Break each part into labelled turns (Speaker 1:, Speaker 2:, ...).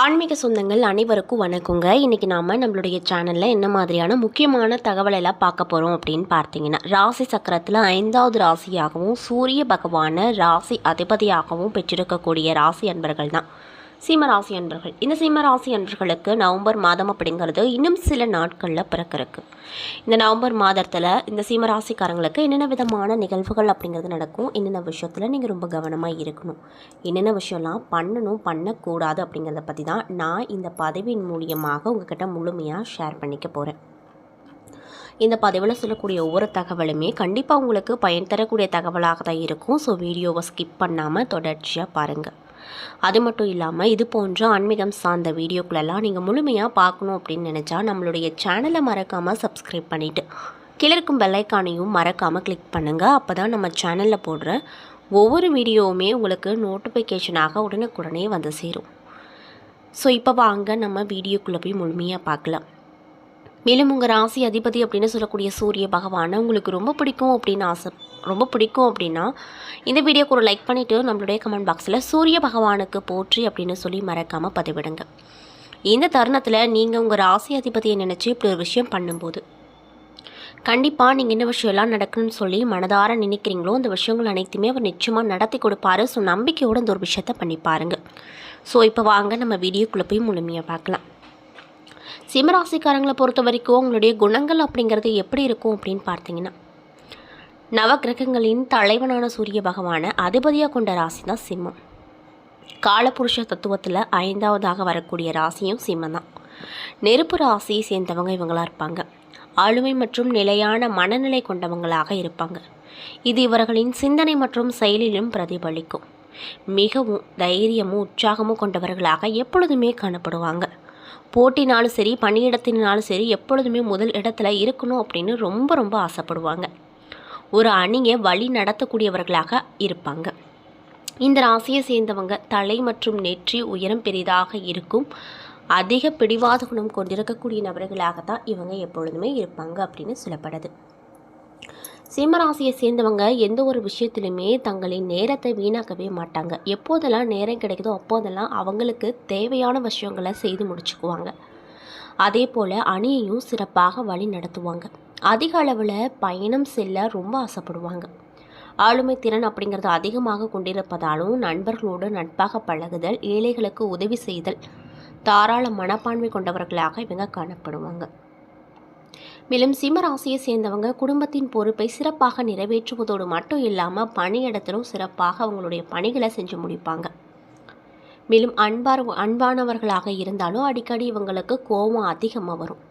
Speaker 1: ஆன்மீக சொந்தங்கள் அனைவருக்கும் வணக்கங்க. இன்றைக்கி நாம் நம்மளுடைய சேனலில் என்ன மாதிரியான முக்கியமான தகவலெல்லாம் பார்க்க போகிறோம் அப்படின்னு பார்த்தீங்கன்னா ராசி சக்கரத்தில் ஐந்தாவது ராசியாகவும் சூரிய பகவான ராசி அதிபதியாகவும் பெற்றிருக்கக்கூடிய ராசி அன்பர்கள் தான் சீமராசி அன்பர்கள். இந்த சீமராசி அன்பர்களுக்கு நவம்பர் மாதம் அப்படிங்கிறது இன்னும் சில நாட்களில் பிறக்கிறதுக்கு இந்த நவம்பர் மாதத்தில் இந்த சீமராசிக்காரங்களுக்கு என்னென்ன விதமான நிகழ்வுகள் அப்படிங்கிறது நடக்கும் என்னென்ன விஷயத்தில் நீங்கள் ரொம்ப கவனமாக இருக்கணும் என்னென்ன விஷயம்லாம் பண்ணணும் பண்ணக்கூடாது அப்படிங்கிறத பற்றி தான் நான் இந்த பதவியின் மூலியமாக உங்ககிட்ட முழுமையாக ஷேர் பண்ணிக்க போகிறேன் இந்த பதிவில் சொல்லக்கூடிய ஒவ்வொரு தகவலுமே கண்டிப்பாக உங்களுக்கு பயன் தரக்கூடிய தகவலாக தான் இருக்கும். ஸோ வீடியோவை ஸ்கிப் பண்ணாமல் தொடர்ச்சியாக பாருங்கள் அது மட்டும் இல்லாமல் இது போன்ற ஆன்மீகம் சார்ந்த வீடியோக்களெல்லாம் நீங்கள் முழுமையாக பார்க்கணும் அப்படின்னு நினச்சா நம்மளுடைய சேனலை மறக்காமல் சப்ஸ்கிரைப் பண்ணிவிட்டு கீழே இருக்கும் பெல்லைக்கானையும் மறக்காமல் கிளிக் பண்ணுங்கள் அப்போ தான் நம்ம சேனலில் போடுற ஒவ்வொரு வீடியோவுமே உங்களுக்கு நோட்டிஃபிகேஷனாக உடனுக்குடனே வந்து சேரும். ஸோ இப்போ வாங்க நம்ம வீடியோக்குள்ளே போய் முழுமையாக பார்க்கலாம். மேலும் உங்கள் ராசி அதிபதி அப்படின்னு சொல்லக்கூடிய சூரிய பகவானை உங்களுக்கு ரொம்ப பிடிக்கும் அப்படின்னு ஆசை ரொம்ப பிடிக்கும் அப்படின்னா இந்த வீடியோக்கு ஒரு லைக் பண்ணிவிட்டு நம்மளுடைய கமெண்ட் பாக்ஸில் சூரிய பகவானுக்கு போற்றி அப்படின்னு சொல்லி மறக்காமல் பதிவிடுங்க. இந்த தருணத்தில் நீங்கள் உங்கள் ராசி அதிபதியை நினச்சி இப்படி ஒரு விஷயம் பண்ணும்போது கண்டிப்பாக நீங்கள் என்ன விஷயம்லாம் நடக்கணும்னு சொல்லி மனதார நினைக்கிறீங்களோ அந்த விஷயங்கள் அனைத்துமே அவர் நிச்சயமாக நடத்தி கொடுப்பாரு. ஸோ நம்பிக்கையோடு இந்த ஒரு விஷயத்த பண்ணி பாருங்கள் ஸோ இப்போ வாங்க நம்ம வீடியோக்குள்ளே போய் முழுமையாக பார்க்கலாம். சிம்மராசிக்காரங்களை பொறுத்த வரைக்கும் உங்களுடைய குணங்கள் அப்படிங்கிறது எப்படி இருக்கும் அப்படின்னு பார்த்தீங்கன்னா நவகிரகங்களின் தலைவனான சூரிய பகவானை அதிபதியாக கொண்ட ராசி தான் சிம்மம். காலபுருஷ தத்துவத்தில் ஐந்தாவதாக வரக்கூடிய ராசியும் சிம்மம் தான் நெருப்பு ராசியை சேர்ந்தவங்க இவங்களாக இருப்பாங்க. ஆளுமை மற்றும் நிலையான மனநிலை கொண்டவங்களாக இருப்பாங்க. இது இவர்களின் சிந்தனை மற்றும் செயலிலும் பிரதிபலிக்கும். மிகவும் தைரியமும் உற்சாகமும் கொண்டவர்களாக எப்பொழுதுமே காணப்படுவாங்க. போட்டினாலும் சரி பணியிடத்தினாலும் சரி எப்பொழுதுமே முதல் இடத்துல இருக்கணும் அப்படின்னு ரொம்ப ரொம்ப ஆசைப்படுவாங்க. ஒரு அணியை வழி நடத்தக்கூடியவர்களாக இருப்பாங்க. இந்த ராசியை சேர்ந்தவங்க தலை மற்றும் நெற்றி உயரம் பெரிதாக இருக்கும் அதிக பிடிவாத குணம் கொண்டிருக்கக்கூடிய நபர்களாக தான் இவங்க எப்பொழுதுமே இருப்பாங்க அப்படின்னு சொல்லப்படுது. சிம்மராசியை சேர்ந்தவங்க எந்த ஒரு விஷயத்திலுமே தங்களின் நேரத்தை வீணாக்கவே மாட்டாங்க. எப்போதெல்லாம் நேரம் கிடைக்குதோ அப்போதெல்லாம் அவங்களுக்கு தேவையான விஷயங்களை செய்து முடிச்சுக்குவாங்க. அதே போல் அணியையும் சிறப்பாக வழி நடத்துவாங்க. அதிக அளவில் பயணம் செல்ல ரொம்ப ஆசைப்படுவாங்க. ஆளுமை திறன் அப்படிங்கிறது அதிகமாக கொண்டிருப்பதாலும் நண்பர்களோடு நட்பாக பழகுதல் ஏழைகளுக்கு உதவி செய்தல் தாராள மனப்பான்மை கொண்டவர்களாக இவங்க காணப்படுவாங்க. மேலும் சிம்மராசியை சேர்ந்தவங்க குடும்பத்தின் பொறுப்பை சிறப்பாக நிறைவேற்றுவதோடு மட்டும் இல்லாமல் பணியிடத்திலும் சிறப்பாக அவங்களுடைய பணிகளை செஞ்சு முடிப்பாங்க. மேலும் அன்பார் அன்பானவர்களாக இருந்தாலும் அடிக்கடி இவங்களுக்கு கோபம் அதிகமாக வரும்.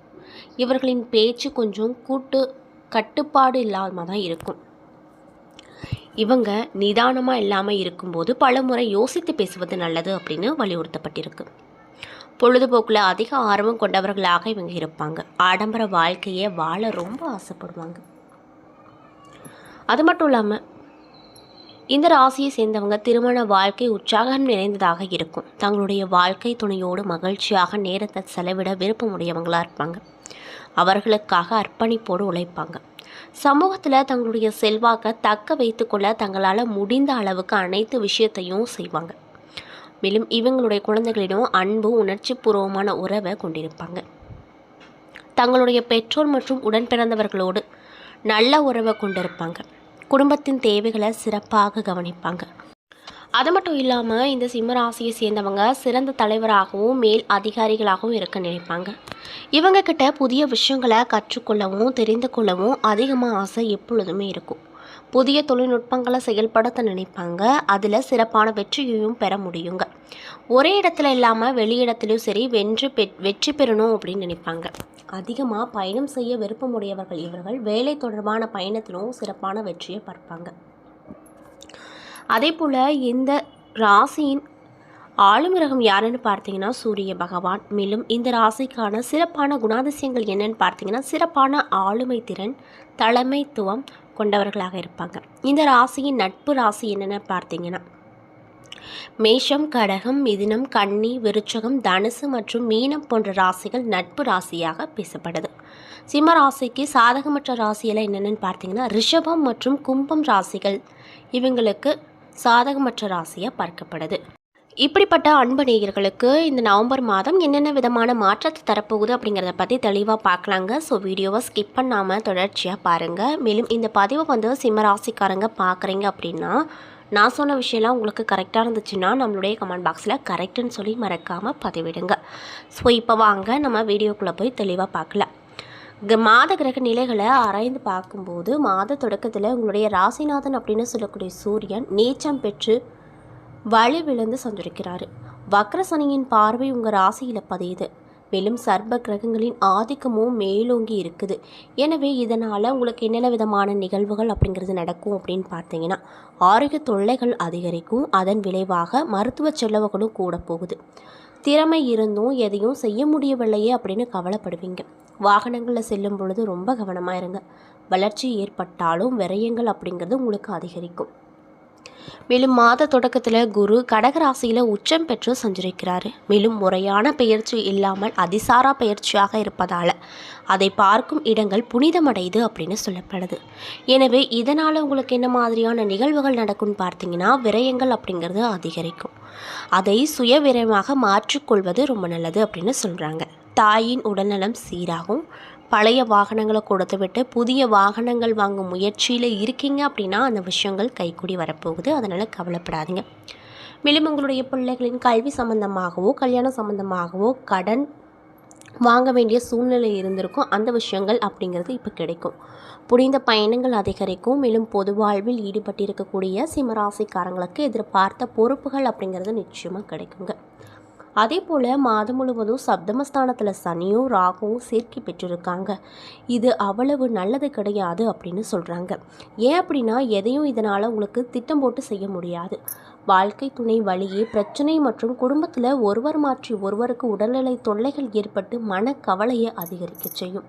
Speaker 1: இவர்களின் பேச்சு கொஞ்சம் கூட்டு கட்டுப்பாடு இல்லாமல் தான் இருக்கும். இவங்க நிதானமாக இல்லாமல் இருக்கும்போது பலமுறை யோசித்து பேசுவது நல்லது அப்படின்னு வலியுறுத்தப்பட்டிருக்கு. பொழுதுபோக்கில் அதிக ஆர்வம் கொண்டவர்களாக இவங்க இருப்பாங்க. ஆடம்பர வாழ்க்கையை வாழ ரொம்ப ஆசைப்படுவாங்க. அது மட்டும் இல்லாமல் இந்த ராசியை சேர்ந்தவங்க திருமண வாழ்க்கை உற்சாகம் நிறைந்ததாக இருக்கும். தங்களுடைய வாழ்க்கை துணையோடு மகிழ்ச்சியாக நேரத்தை செலவிட விருப்பமுடையவங்களாக இருப்பாங்க. அவர்களுக்காக அர்ப்பணிப்போடு உழைப்பாங்க. சமூகத்தில் தங்களுடைய செல்வாக்கை தக்க வைத்துக்கொள்ள தங்களால் முடிந்த அளவுக்கு அனைத்து விஷயத்தையும் செய்வாங்க. மேலும் இவங்களுடைய குழந்தைகளிடம் அன்பு உணர்ச்சி பூர்வமான உறவை கொண்டிருப்பாங்க. தங்களுடைய பெற்றோர் மற்றும் உடன் பிறந்தவர்களோடு நல்ல உறவை கொண்டிருப்பாங்க. குடும்பத்தின் தேவைகளை சிறப்பாக கவனிப்பாங்க. அது மட்டும் இல்லாமல் இந்த சிம்மராசியை சேர்ந்தவங்க சிறந்த தலைவராகவும் மேல் அதிகாரிகளாகவும் இருக்க நினைப்பாங்க. இவங்க கிட்ட புதிய விஷயங்களை கற்றுக்கொள்ளவும் தெரிந்து கொள்ளவும் அதிகமாக ஆசை எப்பொழுதுமே இருக்கும். புதிய தொழில்நுட்பங்களை செயல்படுத்த நினைப்பாங்க. அதில் சிறப்பான வெற்றியையும் பெற முடியுங்க. ஒரே இடத்துல இல்லாமல் வெளியிடத்துலையும் சரி வென்று பெ வெற்றி பெறணும் அப்படின்னு நினைப்பாங்க. அதிகமாக பயணம் செய்ய விருப்பமுடையவர்கள் இவர்கள் வேலை தொடர்பான பயணத்திலும் சிறப்பான வெற்றியை பார்ப்பாங்க. அதே போல் இந்த ராசியின் ஆளுமிரகம் யாருன்னு பார்த்தீங்கன்னா சூரிய பகவான். மேலும் இந்த ராசிக்கான சிறப்பான குணாதிசயங்கள் என்னன்னு பார்த்தீங்கன்னா சிறப்பான ஆளுமை திறன் தலைமைத்துவம் கொண்டவர்களாக இருப்பாங்க. இந்த ராசியின் நட்பு ராசி என்னென்னு பார்த்தீங்கன்னா மேஷம் கடகம் மிதினம் கன்னி விருச்சகம் தனுசு மற்றும் மீனம் போன்ற ராசிகள் நட்பு ராசியாக பேசப்படுது. சிம்ம ராசிக்கு சாதகமற்ற ராசியெல்லாம் என்னென்னு பார்த்தீங்கன்னா ரிஷபம் மற்றும் கும்பம் ராசிகள் இவங்களுக்கு சாதகமற்ற ராசியாக பார்க்கப்படுது. இப்படிப்பட்ட அன்பு நேயர்களுக்கு இந்த நவம்பர் மாதம் என்னென்ன விதமான மாற்றத்தை தரப்போகுது அப்படிங்கிறத பற்றி தெளிவாக பார்க்கலாங்க. ஸோ வீடியோவை ஸ்கிப் பண்ணாமல் தொடர்ச்சியாக பாருங்கள் மேலும் இந்த பதிவை வந்து சிம்மராசிக்காரங்க பார்க்குறீங்க அப்படின்னா நான் சொன்ன விஷயம்லாம் உங்களுக்கு கரெக்டாக இருந்துச்சுன்னா நம்மளுடைய கமெண்ட் பாக்ஸில் கரெக்டுன்னு சொல்லி மறக்காமல் பதிவிடுங்க. ஸோ இப்போ வாங்க நம்ம வீடியோக்குள்ளே போய் தெளிவாக பார்க்கலாம். மாத கிரக நிலைகளை ஆராய்ந்து பார்க்கும்போது மாத தொடக்கத்தில் உங்களுடைய ராசிநாதன் அப்படின்னு சொல்லக்கூடிய சூரியன் நீச்சம் பெற்று வலி விழுந்து சஞ்சரிக்கிறாரு. வக்ரசனியின் பார்வை உங்கள் ராசியில் பதியுது. மேலும் சர்ப கிரகங்களின் ஆதிக்கமும் மேலோங்கி இருக்குது. எனவே இதனால் உங்களுக்கு என்னென்ன விதமான நிகழ்வுகள் அப்படிங்கிறது நடக்கும் அப்படின்னு பார்த்தீங்கன்னா ஆரோக்கிய தொல்லைகள் அதிகரிக்கும். அதன் விளைவாக மருத்துவ செலவுகளும் கூட போகுது. திறமை இருந்தும் எதையும் செய்ய முடியவில்லையே அப்படின்னு கவலைப்படுவீங்க. வாகனங்களில் செல்லும் பொழுது ரொம்ப கவனமாக இருங்க. வளர்ச்சி ஏற்பட்டாலும் விரயங்கள் அப்படிங்கிறது உங்களுக்கு அதிகரிக்கும். மேலும் மாத தொடக்கத்தில் குரு கடகராசியில் உச்சம் பெற்று சஞ்சரிக்கிறார். மேலும் முறையான பெயர்ச்சி இல்லாமல் அதிசாரா பெயர்ச்சியாக இருப்பதால் அதை பார்க்கும் இடங்கள் புனிதமடையுது அப்படின்னு சொல்லப்படுது. எனவே இதனால் உங்களுக்கு என்ன மாதிரியான நிகழ்வுகள் நடக்கும்னு பார்த்தீங்கன்னா விரயங்கள் அப்படிங்கிறது அதிகரிக்கும். அதை சுய விரயமாக மாற்றிக்கொள்வது ரொம்ப நல்லது அப்படின்னு சொல்கிறாங்க தாயின் உடல்நலம் சீராகும். பழைய வாகனங்களை கொடுத்துவிட்டு புதிய வாகனங்கள் வாங்கும் முயற்சியில் இருக்கீங்க அப்படின்னா அந்த விஷயங்கள் கைக்கூடி வரப்போகுது. அதனால் கவலைப்படாதீங்க. மேலும் உங்களுடைய பிள்ளைகளின் கல்வி சம்பந்தமாகவோ கல்யாணம் சம்பந்தமாகவோ கடன் வாங்க வேண்டிய சூழ்நிலை இருந்திருக்கும் அந்த விஷயங்கள் அப்படிங்கிறது இப்போ கிடைக்கும். புனித பயணங்கள் அதிகரிக்கும். மேலும் பொது வாழ்வில் ஈடுபட்டிருக்கக்கூடிய சிம்மராசிக்காரங்களுக்கு எதிர்பார்த்த பொறுப்புகள் அப்படிங்கிறது நிச்சயமாக கிடைக்குங்க. அதே போல் மாதம் முழுவதும் சப்தமஸ்தானத்தில் சனியும் ராகுவும் சேர்க்கை பெற்றிருக்காங்க. இது அவ்வளவு நல்லது கிடையாது அப்படின்னு சொல்கிறாங்க ஏன் அப்படின்னா எதையும் இதனால் உங்களுக்கு திட்டம் போட்டு செய்ய முடியாது. வாழ்க்கை துணை வழியே பிரச்சனை மற்றும் குடும்பத்தில் ஒருவர் மாற்றி ஒருவருக்கு உடல்நிலை தொல்லைகள் ஏற்பட்டு மனக்கவலையை அதிகரிக்க செய்யும்.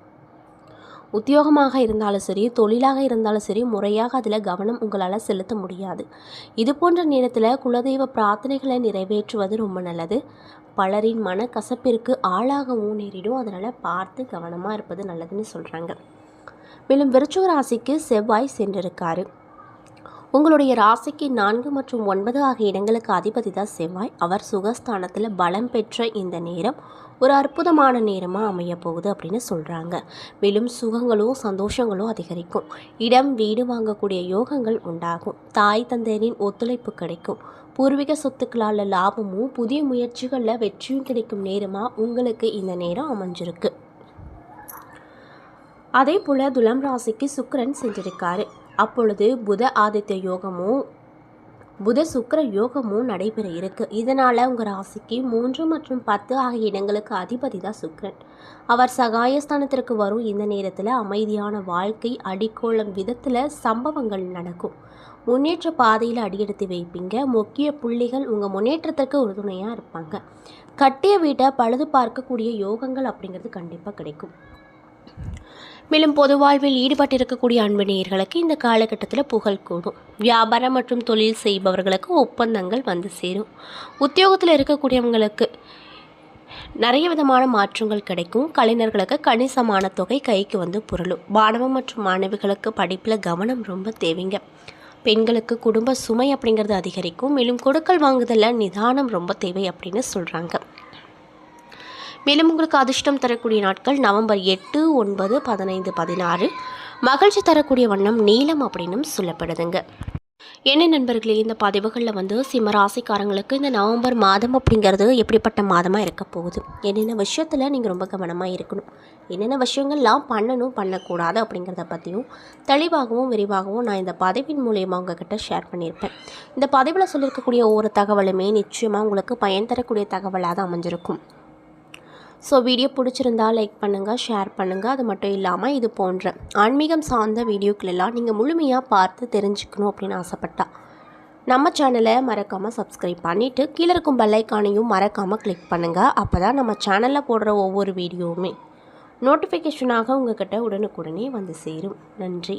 Speaker 1: உத்தியோகமாக இருந்தாலும் சரி தொழிலாக இருந்தாலும் சரி முறையாக அதில் கவனம் உங்களால் செலுத்த முடியாது. இது போன்ற நேரத்தில் குலதெய்வ பிரார்த்தனைகளை நிறைவேற்றுவது ரொம்ப நல்லது. பலரின் மனக்கசப்பிற்கு ஆளாகவும் நேரிடும். அதனால் பார்த்து கவனமாக இருப்பது நல்லதுன்னு சொல்கிறாங்க. மேலும் விருச்சிக ராசிக்கு செவ்வாய் சென்றிருக்காரு. உங்களுடைய ராசிக்கு நான்கு மற்றும் ஒன்பது ஆகிய இடங்களுக்கு அதிபதி தான் செவ்வாய். அவர் சுகஸ்தானத்தில் பலம் பெற்ற இந்த நேரம் ஒரு அற்புதமான நேரமாக அமைய போகுது அப்படின்னு சொல்கிறாங்க மேலும் சுகங்களும் சந்தோஷங்களும் அதிகரிக்கும். இடம் வீடு வாங்கக்கூடிய யோகங்கள் உண்டாகும். தாய் தந்தையரின் ஒத்துழைப்பு கிடைக்கும். பூர்வீக சொத்துக்களால் லாபமும் புதிய முயற்சிகளில் வெற்றியும் கிடைக்கும் நேரமாக உங்களுக்கு இந்த நேரம் அமைஞ்சிருக்கு. அதே போல் துலாம் ராசிக்கு சுக்கரன் சென்றிருக்காரு. அப்பொழுது புத ஆதித்ய யோகமும் புத சுக்கர யோகமும் நடைபெற இருக்கு. இதனால் உங்கள் ராசிக்கு மூன்று மற்றும் பத்து ஆகிய இடங்களுக்கு அதிபதி தான் சுக்கரன். அவர் சகாயஸ்தானத்திற்கு வரும் இந்த நேரத்தில் அமைதியான வாழ்க்கை அடிக்கோளம் விதத்தில் சம்பவங்கள் நடக்கும். முன்னேற்ற பாதையில் அடியெடுத்து வைப்பீங்க. முக்கிய புள்ளிகள் உங்கள் முன்னேற்றத்திற்கு உறுதுணையாக இருப்பாங்க. கட்டிய வீட்டை பழுது பார்க்கக்கூடிய யோகங்கள் அப்படிங்கிறது கண்டிப்பாக கிடைக்கும். மேலும் பொது வாழ்வில் ஈடுபட்டிருக்கக்கூடிய அன்பு நேயர்களுக்கு இந்த காலகட்டத்தில் புகழ் கூடும். வியாபாரம் மற்றும் தொழில் செய்பவர்களுக்கு ஒப்பந்தங்கள் வந்து சேரும். உத்தியோகத்தில் இருக்கக்கூடியவங்களுக்கு நிறைய விதமான மாற்றங்கள் கிடைக்கும். கலைஞர்களுக்கு கணிசமான தொகை கைக்கு வந்து புரளும். மாணவ மற்றும் மாணவிகளுக்கு படிப்பில் கவனம் ரொம்ப தேவைங்க. பெண்களுக்கு குடும்ப சுமை அப்படிங்கிறது அதிகரிக்கும். மேலும் கொடுக்கல் வாங்குதலில் நிதானம் ரொம்ப தேவை அப்படின்னு சொல்கிறாங்க மேலும் உங்களுக்கு அதிர்ஷ்டம் தரக்கூடிய நாட்கள் நவம்பர் எட்டு ஒன்பது பதினைந்து பதினாறு. மகிழ்ச்சி தரக்கூடிய வண்ணம் நீளம் அப்படின்னும் சொல்லப்படுதுங்க. என்ன நண்பர்களே இந்த பதிவுகளில் வந்து சிம்ம ராசிக்காரங்களுக்கு இந்த நவம்பர் மாதம் அப்படிங்கிறது எப்படிப்பட்ட மாதமாக இருக்க போகுது? என்னென்ன விஷயத்தில் நீங்கள் ரொம்ப கவனமாக இருக்கணும்? என்னென்ன விஷயங்கள்லாம் பண்ணணும் பண்ணக்கூடாது அப்படிங்கிறத பற்றியும் தெளிவாகவும் விரிவாகவும் நான் இந்த பதிவின் மூலயமா உங்ககிட்ட ஷேர் பண்ணியிருப்பேன். இந்த பதிவில் சொல்லியிருக்கக்கூடிய ஒவ்வொரு தகவலுமே நிச்சயமாக உங்களுக்கு பயன் தரக்கூடிய தகவலாக தான் அமைஞ்சிருக்கும். ஸோ வீடியோ பிடிச்சிருந்தா லைக் பண்ணுங்கள் ஷேர் பண்ணுங்கள் அது மட்டும் இல்லாமல் இது போன்ற ஆன்மீகம் சார்ந்த வீடியோக்களெல்லாம் நீங்கள் முழுமையாக பார்த்து தெரிஞ்சுக்கணும் அப்படின்னு ஆசைப்பட்டா. நம்ம சேனலை மறக்காமல் சப்ஸ்கிரைப் பண்ணிவிட்டு கீழே இருக்கும் பெல்லைக்கானையும் மறக்காமல் கிளிக் பண்ணுங்கள் அப்போ தான் நம்ம சேனலில் போடுற ஒவ்வொரு வீடியோவுமே நோட்டிஃபிகேஷனாக உங்கள்கிட்ட உடனுக்குடனே வந்து சேரும். நன்றி.